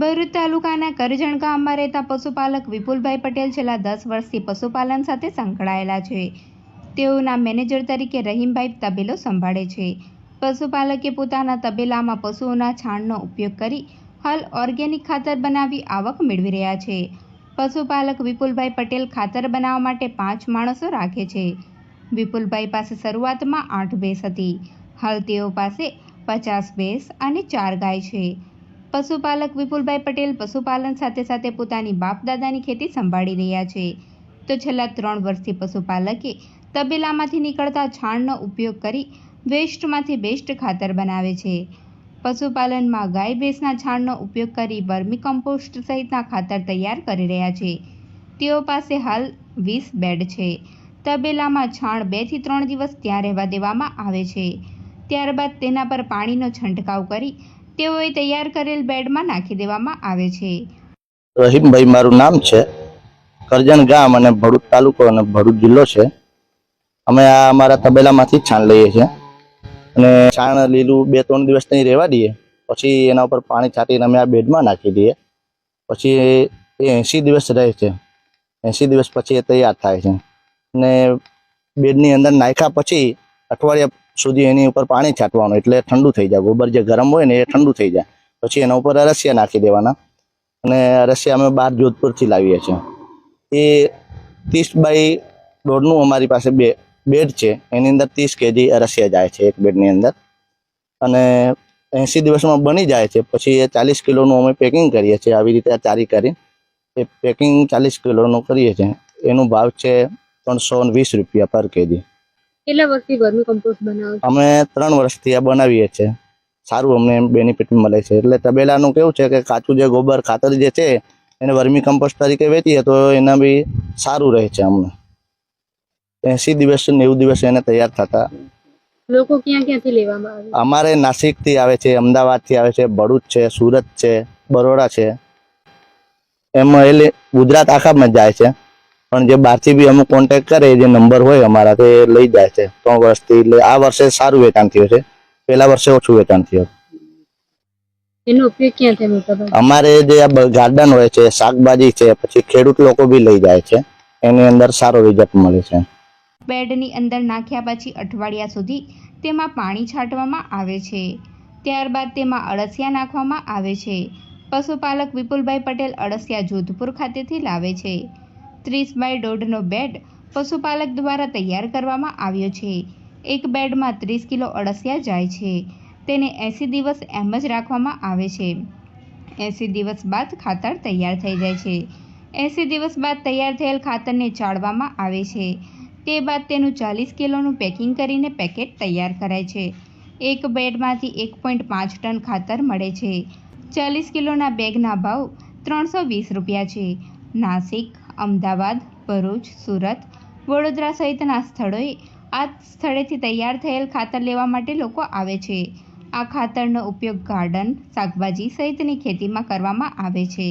ભરૂચ તાલુકાના કરજણ ગામમાં રહેતા પશુપાલક વિપુલભાઈ પટેલ છેલ્લા દસ વર્ષથી પશુપાલન સાથે સંકળાયેલા છે. તેઓના મેનેજર તરીકે રહીમભાઈ તબેલો સંભાળે છે. પશુપાલકે પોતાના તબેલામાં પશુઓના છાણનો ઉપયોગ કરી હાલ ઓર્ગેનિક ખાતર બનાવી આવક મેળવી રહ્યા છે. પશુપાલક વિપુલભાઈ પટેલ ખાતર બનાવવા માટે પાંચ માણસો રાખે છે. વિપુલભાઈ પાસે શરૂઆતમાં આઠ ભેંસ હતી. હાલ તેઓ પાસે પચાસ ભેંસ અને ચાર ગાય છે. પશુપાલક વિપુલભાઈ પટેલ પશુપાલન સાથે સાથે પોતાની બાપદાદાની ખેતી સંભાળી રહ્યા છે. તો છેલ્લા ત્રણ વર્ષથી પશુપાલકે તબેલામાંથી નીકળતા છાણનો ઉપયોગ કરી વેસ્ટમાંથી બેસ્ટ ખાતર બનાવે છે. પશુપાલનમાં ગાય ભેંસના છાણનો ઉપયોગ કરી વર્મી કમ્પોસ્ટ સહિતના ખાતર તૈયાર કરી રહ્યા છે. તેઓ પાસે હાલ વીસ બેડ છે. તબેલામાં છાણ બેથી ત્રણ દિવસ ત્યાં રહેવા દેવામાં આવે છે. ત્યારબાદ તેના પર પાણીનો છંટકાવ કરી તેઓએ તૈયાર કરેલ બેડમાં નાખી દેવામાં આવે છે. રહીમભાઈ, મારું નામ છે. કરજણ ગામ અને ભરૂચ તાલુકો અને ભરૂચ જિલ્લો છે. અમે આ અમારા તબેલામાંથી છાણ લઈએ છીએ. અને છાણ, લીલું બે, ત્રણ દિવસ ત્યાં રહેવા દઈએ. પછી એના ઉપર પાણી છાંટીને અમે આ બેડમાં નાખી દઈએ. પછી એ એંસી દિવસ રહે છે. એંસી દિવસ પછી એ તૈયાર થાય છે. અને બેડની અંદર નાખ્યા પછી અઠવાડિયા સુધી એની ઉપર પાણી છાંટવાનું, એટલે ઠંડુ થઈ જાય. ગોબર જે ગરમ હોય ને એ ઠંડુ થઈ જાય. પછી એના ઉપર અરસિયા નાખી દેવાના. અને અરસિયા અમે બાર જોધપુરથી લાવીએ છીએ. એ ત્રીસ બાય દોઢનું અમારી પાસે બે, બેડ છે. એની અંદર ત્રીસ કેજી અરસિયા જાય છે એક બેડની અંદર. અને એંસી દિવસમાં બની જાય છે. પછી એ ચાલીસ કિલોનું અમે પેકિંગ કરીએ છીએ. આવી રીતે ચારી કરી એ પેકિંગ ચાલીસ કિલોનું કરીએ છીએ. એનું ભાવ છે ત્રણસો વીસ રૂપિયા પર કેજી. કેટલા વર્ષથી વર્મી કમ્પોસ્ટ બનાવો અમે ત્રણ વર્ષથી આ બનાવીએ છીએ. સારું અમને બેનિફિટ મળે છે. એટલે તબેલાનું કેવું છે કે કાચું જે ગોબર ખાતર જે છે એને વર્મી કમ્પોસ્ટ તરીકે વેચીએ તો એના બી સારું રહે છે અમને. એંસી દિવસ નેવું દિવસ એને તૈયાર થતા. લોકો ક્યાં ક્યાંથી લેવામાં આવે? અમારે નાસિકથી આવે છે અમદાવાદથી આવે છે ભરૂચ છે સુરત છે બરોડા છે. એમાં એટલે ગુજરાત આખામાં જાય છે. પણ જે બહારથી બી અમુક કોન્ટેક્ટ કરે જે નંબર હોય અમારા તે લઈ જાય છે. ત્રણ વર્ષથી એટલે આ વર્ષે સારું વેચાણ થયું છે. પેલા વર્ષે ઓછું વેચાણ થયું. અમારે જે આ ગાર્ડન હોય છે શાકભાજી છે પછી ખેડૂત લોકો બી લઈ જાય છે. એની અંદર સારો રિઝલ્ટ મળે છે. બેડની અંદર નાખ્યા પછી અઠવાડિયા સુધી તેમાં પાણી છાંટવામાં આવે છે. ત્યારબાદ તેમાં અળસિયા નાખવામાં આવે છે. પશુપાલક વિપુલભાઈ પટેલ અળસિયા જોધપુર ખાતેથી લાવે છે. ત્રીસ બાય દોઢનો બેડ પશુપાલક દ્વારા તૈયાર કરવામાં આવ્યો છે. એક બેડમાં ત્રીસ કિલો અળસિયા જાય છે. તેને એંસી દિવસ એમ જ રાખવામાં આવે છે. એંસી દિવસ બાદ ખાતર તૈયાર થઈ જાય છે. એંસી દિવસ બાદ તૈયાર થયેલ ખાતરને ચાળવામાં આવે છે. તે બાદ તેનું ચાલીસ કિલોનું પેકિંગ કરીને પેકેટ તૈયાર કરાય છે. એક બેડમાંથી એક પોઈન્ટ પાંચ ટન ખાતર મળે છે. ચાલીસ કિલોના બેગના ભાવ ત્રણસો વીસ રૂપિયા છે. નાસિક અમદાવાદ, ભરૂચ, સુરત, વડોદરા સહિતના સ્થળોએ આ સ્થળેથી તૈયાર થયેલ ખાતર લેવા માટે લોકો આવે છે. આ ખાતરનો ઉપયોગ ગાર્ડન, શાકભાજી સહિતની ખેતીમાં કરવામાં આવે છે.